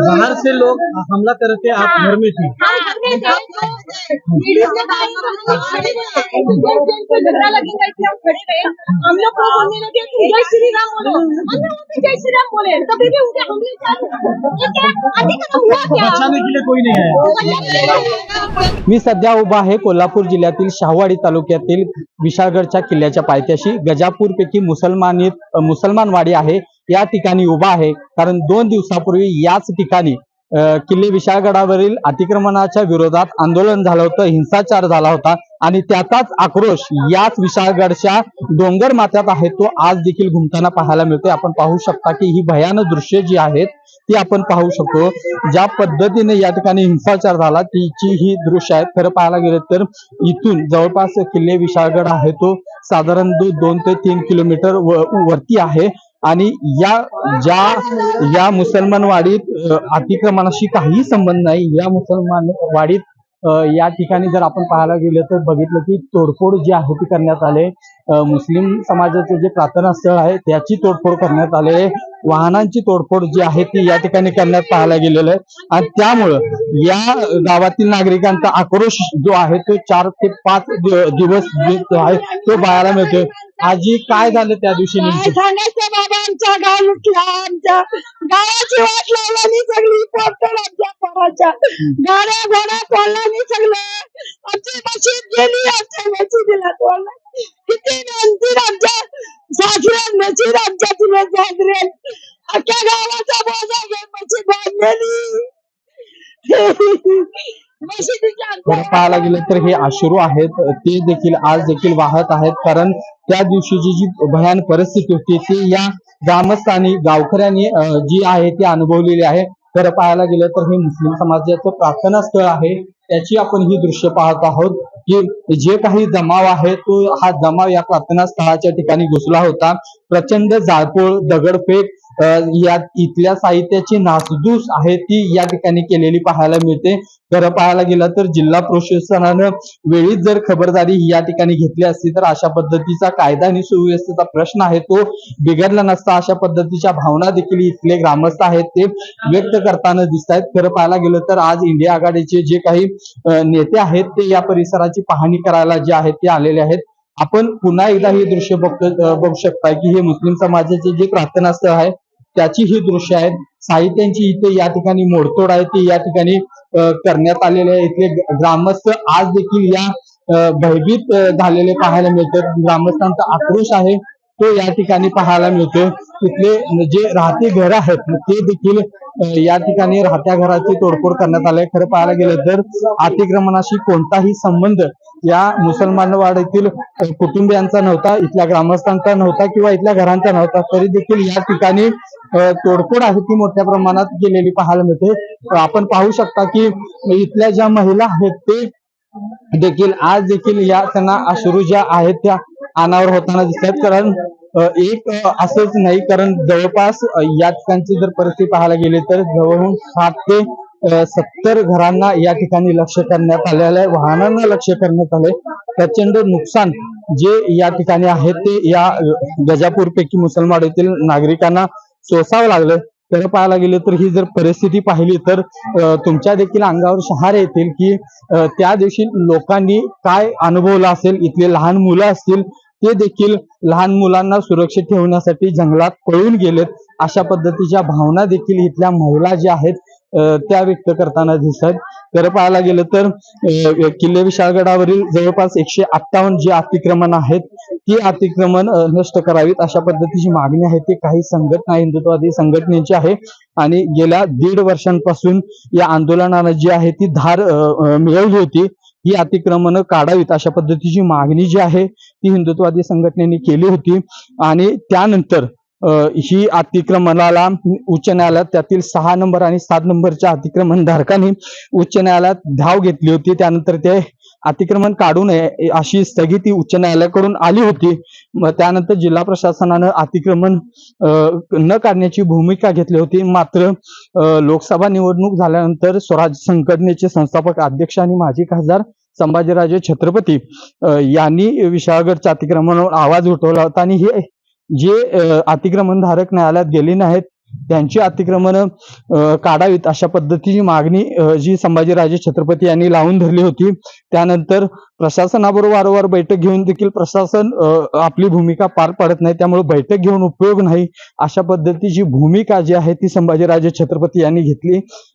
बाहर से लोग हमला करते आप घर में थी हम लोग को बोलने लगे तुम जय श्री राम बोलो हम लोग जय श्री राम बोले तभी भी उनके हमले चालू हुआ क्या बचाने के लिए कोई नहीं आया मी सध्या उभा आहे कोल्हापूर जिल्ह्यातील शहावाडी तालुक्यातील विशाळगडच्या किल्ल्याच्या पायथ्याशी. गजापूर पैकी मुसलमानी मुसलमानवाडी आहे. या ठिकाणी उभा आहे. कारण दोन दिवसापूर्वी याच ठिकाणी किल्ले विशाळगडावरील अतिक्रमणाच्या विरोधात आंदोलन झालं होतं हिंसाचार झाला होता आणि त्याचाच आक्रोश याच विशाळगडच्या डोंगर माथ्यात आहे तो आज देखील घुमताना पाहायला मिळतोय. आपण पाहू शकता की ही भयानक दृश्य जी आहेत ती आपण पाहू शकतो. ज्या पद्धतीने या ठिकाणी हिंसाचार झाला तिची ही दृश्य आहेत. खरं पाहायला गेलं तर इथून जवळपास किल्ले विशाळगड आहे तो साधारण दोन ते तीन किलोमीटर व- वरती आहे. आणि या ज्या या मुसलमान वाडीत अतिक्रमणाशी काही संबंध नाही या मुसलमान वाडीत या ठिकाणी जर आपण पाहायला गेलो तर बघितलं की तोडफोड जी आहे ती करण्यात आले मुस्लिम समाजाचे जे प्रार्थना स्थळ आहे त्याची तोडफोड करण्यात आले वाहनांची तोडफोड जी आहे ती या ठिकाणी करण्यात पाहायला गेलेलं आहे. आणि त्यामुळं या गावातील नागरिकांचा आक्रोश जो आहे तो चार ते पाच दिवस जो आहे तो पाहायला मिळतोय. आजी काय झालं त्या दिवशी आमचा गाव लुटला आमच्या गावाची वाट लावल्याने सगळी पोस्टर आमच्या पराच्या गाड्या घोड्या तोडल्याने सगळे आमची मशीद गेली आमच्या मशिदीला तोडला किती नंतर आमच्या सासऱ्या मशीद आमच्या तुला सासरे अख्ख्या गावाचा बोजा घेऊन मशीद बांधलेली. पाहायला गेलं तर हे अश्रू आहेत ते देखील आज देखील वाहत आहेत कारण त्या दिवशीची जी भयान परिस्थिती होती ती या ग्रामस्थांनी गावकऱ्यांनी जी आहे ती अनुभवलेली आहे. खरं पाहायला गेलं तर हे मुस्लिम समाजाचं प्रार्थना स्थळ आहे. त्याची आपण ही दृश्य पाहत आहोत की जे काही जमाव आहे तो हा जमाव या प्रार्थना स्थळाच्या ठिकाणी घुसला होता. प्रचंड जाळपोळ दगडफेक या इथल्या साहित्याची नासधूस आहे ती या ठिकाणी केलेली पाहायला मिळते. खरं पाहायला गेलं तर जिल्हा प्रशासनानं वेळीच जर खबरदारी या ठिकाणी घेतली असती तर अशा पद्धतीचा कायदा आणि सुव्यवस्थेचा प्रश्न आहे तो बिघडला नसता. अशा पद्धतीच्या भावना देखील इथले ग्रामस्थ आहेत ते व्यक्त करताना दिसत आहेत खरं पाहायला गेलं तर आज इंडिया आघाडीचे जे काही नेते आहेत ते या परिसराची पाहणी करायला जे आहेत ते आलेले आहेत. आपण पुन्हा एकदा हे दृश्य बघतो बघू शकता की हे मुस्लिम समाजाचे जे प्रार्थनास्थळ आहे त्याची ही दृश्य आहेत साहित्यांची इथे या ठिकाणी मोडतोड आहे. ती या ठिकाणी करण्यात आलेले आहे. इथले ग्रामस्थ आज देखील या भयभीत झालेले पाहायला मिळतात. ग्रामस्थांचा आक्रोश आहे. तो या ठिकाणी पाहायला मिळतो तिथले जे राहते घर आहेत ते देखील या ठिकाणी राहत्या घराची तोडफोड करण्यात आले खरं पाहायला गेलं तर अतिक्रमणाशी कोणताही संबंध या मुसलमानवाड्यातील कुटुंबियांचा नव्हता इथल्या ग्रामस्थांचा नव्हता किंवा इथल्या घरांचा नव्हता तरी देखील या ठिकाणी तोडफोड आहे ती मोठ्या प्रमाणात केलेली पाहायला मिळते. आपण पाहू शकता की इथल्या ज्या महिला आहेत ते देखील आज देखील या त्यांना अश्रू ज्या आहेत त्या अनावर होताना दिसतात. कारण एक असंच नाही कारण जवळपास या ठिकाणची जर परिस्थिती पाहायला गेली तर जवळून सात ते सत्तर घरांना या ठिकाणी लक्ष करण्यात आलेलं आहे वाहनांना लक्ष करण्यात आलंय. प्रचंड नुकसान जे या ठिकाणी आहे ते या गजापूर पैकी मुसलमानातील नागरिकांना सोसावं लागलं तर पाहायला गेलं तर ही जर परिस्थिती पाहिली तर तुमच्या देखील अंगावर शहार येतील की त्या दिवशी लोकांनी काय अनुभवलं असेल इथले लहान मुलं असतील ते देखील लहान मुलांना सुरक्षित ठेवण्यासाठी जंगलात पळून गेलेत. अशा पद्धतीच्या भावना देखील इथल्या महिला ज्या आहेत त्या व्यक्त करताना दिसत. तर पाहायला गेलं तर किल्ले विशाळगडावरील जवळपास एकशे अठ्ठावन्न जे अतिक्रमण आहेत ती अतिक्रमण नष्ट करावीत अशा पद्धतीची मागणी आहे. ती काही संघटना हिंदुत्ववादी संघटनेची आहे. आणि गेल्या दीड वर्षांपासून या आंदोलनानं जी आहे ती धार मिळवली होती. ही अतिक्रमणं काढावीत अशा पद्धतीची मागणी जी आहे ती हिंदुत्ववादी संघटनेने केली होती. आणि त्यानंतर ही अतिक्रमणाला उच्च न्यायालयात त्यातील सहा नंबर आणि सात नंबरच्या अतिक्रमण धारकांनी उच्च न्यायालयात धाव घेतली होती. त्यानंतर ते अतिक्रमण काढू नये अशी स्थगिती उच्च न्यायालयाकडून आली होती. मग त्यानंतर जिल्हा प्रशासनानं अतिक्रमण न काढण्याची भूमिका घेतली होती. मात्र लोकसभा निवडणूक झाल्यानंतर स्वराज संघटनेचे संस्थापक अध्यक्ष आणि माजी खासदार संभाजीराजे छत्रपती यांनी विशाळगडच्या अतिक्रमणावर आवाज उठवला होता. आणि हे जे अतिक्रमणधारक न्यायालयात गेले नाहीत त्यांची अतिक्रमण काढावीत अशा पद्धतीची मागणी जी संभाजीराजे छत्रपती यांनी लावून धरली होती. त्यानंतर प्रशासनाबरोबर वारंवार बैठक घेऊन देखील प्रशासन आपली भूमिका पार पाडत नाही त्यामुळे बैठक घेऊन उपयोग नाही अशा पद्धतीची भूमिका जी आहे ती संभाजीराजे छत्रपती यांनी घेतली.